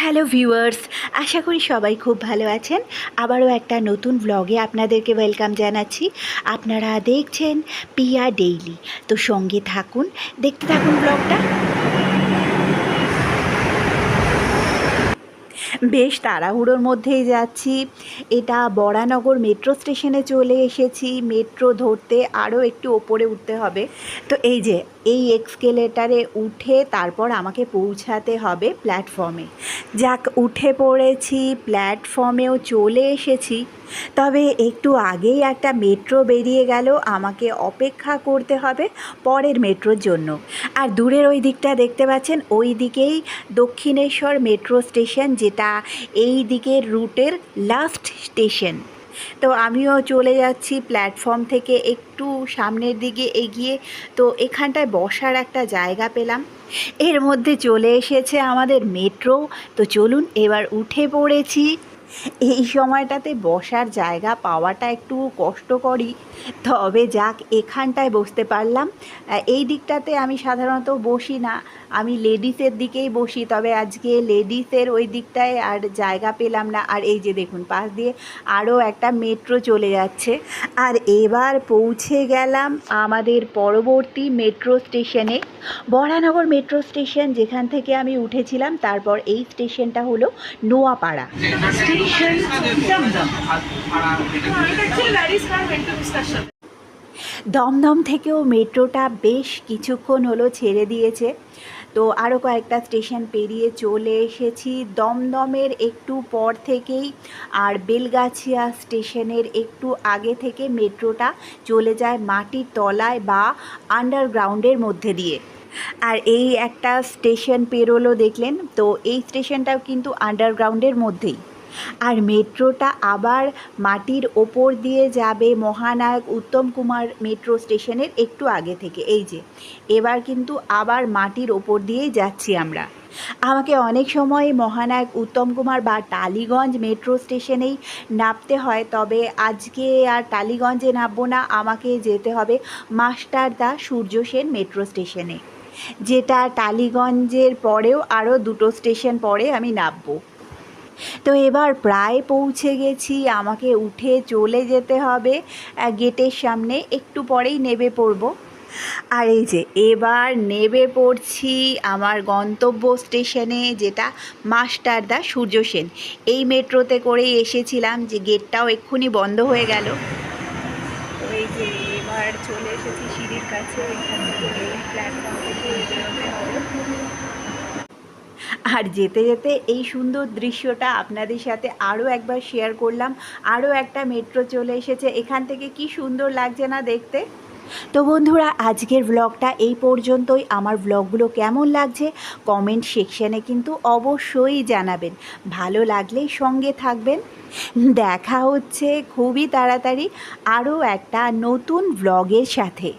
Hello viewers আশা করি সবাই খুব ভালো আছেন। আবারও একটা নতুন ব্লগে আপনাদেরকে ওয়েলকাম জানাচ্ছি। আপনারা দেখছেন পিয়া ডেইলি তো সঙ্গে থাকুন, দেখতে থাকুন ব্লগটা বেশ তাড়াহুড়োর মধ্যেই যাচ্ছি। এটা বরানগর মেট্রো স্টেশনে চলে এসেছি। মেট্রো ধরতে আরও একটু ওপরে উঠতে হবে। তো এই যে, এই এক্সকেলেটারে উঠে তারপর আমাকে পৌঁছাতে হবে প্ল্যাটফর্মে যাক, উঠে পড়েছি প্ল্যাটফর্মেও চলে এসেছি। তবে একটু আগেই একটা মেট্রো বেরিয়ে গেল, আমাকে অপেক্ষা করতে হবে পরের মেট্রোর জন্য। আর দূরের ওই দিকটা দেখতে পাচ্ছেন, ওই দিকেই দক্ষিণেশ্বর মেট্রো স্টেশন যেটা এই দিকের রুটের লাস্ট স্টেশন তো আমিও চলে যাচ্ছি প্ল্যাটফর্ম থেকে একটু সামনের দিকে এগিয়ে। তো এখানটায় বসার একটা জায়গা পেলাম। এর মধ্যে চলে এসেছে আমাদের মেট্রো তো চলুন এবার উঠে পড়েছি। এই সময়টাতে বসার জায়গা পাওয়াটা একটু কষ্টকরই। তবে যাক, এখানটায় বসতে পারলাম। এই দিকটাতে আমি সাধারণত বসি না। আমি লেডিসের দিকেই বসি, তবে আজকে লেডিসের ওই দিকটায় আর জায়গা পেলাম না। আর এই যে দেখুন, পাশ দিয়ে আরও একটা মেট্রো চলে যাচ্ছে। আর এবার পৌঁছে গেলাম আমাদের পরবর্তী মেট্রো স্টেশনে। বরানগর মেট্রো স্টেশন যেখান থেকে আমি উঠেছিলাম, তারপর এই স্টেশনটা হলো নোয়াপাড়া। দমদম থেকেও মেট্রোটা বেশ কিছুক্ষণ হলো ছেড়ে দিয়েছে। তো আরও কয়েকটা স্টেশন পেরিয়ে চলে এসেছি। দমদমের একটু পর থেকেই আর বেলগাছিয়া স্টেশনের একটু আগে থেকে মেট্রোটা চলে যায় মাটির তলায় বা আন্ডারগ্রাউন্ডের মধ্যে দিয়ে। আর এই একটা স্টেশন পেরোলো দেখলেন। তো এই স্টেশনটাও কিন্তু আন্ডারগ্রাউন্ডের মধ্যেই। আর মেট্রোটা আবার মাটির ওপর দিয়ে যাবে মহানায়ক উত্তম কুমার মেট্রো স্টেশনের একটু আগে থেকে। এই যে, এবার কিন্তু আবার মাটির ওপর দিয়েই যাচ্ছি আমরা। আমাকে অনেক সময় মহানায়ক উত্তম কুমার বা টালিগঞ্জ মেট্রো স্টেশনেই নামতে হয়, তবে আজকে আর টালিগঞ্জে নামবো না, আমাকে যেতে হবে মাস্টারদা সূর্য সেন মেট্রো স্টেশনে, যেটা টালিগঞ্জের পরেও আরও দুটো স্টেশন পরে আমি নামবো। তো এবার প্রায় পৌঁছে গেছি, আমাকে উঠে চলে যেতে হবে। গেটের সামনে একটু পরেই নেবে পড়ব। আর এই যে, এবার নেবে পড়ছি আমার গন্তব্য স্টেশনে, যেটা মাস্টারদা সূর্য সেন। এই মেট্রোতে করেই এসেছিলাম যে গেটটাও এক্ষুনি বন্ধ হয়ে গেল। এবার চলে এসেছি সিঁড়ির কাছে। এখান থেকে প্ল্যাটফর্ম থেকে বেরোতে হবে। আর যেতে যেতে এই সুন্দর দৃশ্যটা আপনাদের সাথে আরও একবার শেয়ার করলাম। আরও একটা মেট্রো চলে এসেছে। এখান থেকে কি সুন্দর লাগছে না দেখতে? তো বন্ধুরা, আজকের ব্লগটা এই পর্যন্তই। আমার ব্লগগুলো কেমন লাগছে কমেন্ট সেকশানে কিন্তু অবশ্যই জানাবেন। ভালো লাগলেই সঙ্গে থাকবেন। দেখা হচ্ছে খুবই তাড়াতাড়ি আরও একটা নতুন ব্লগের সাথে।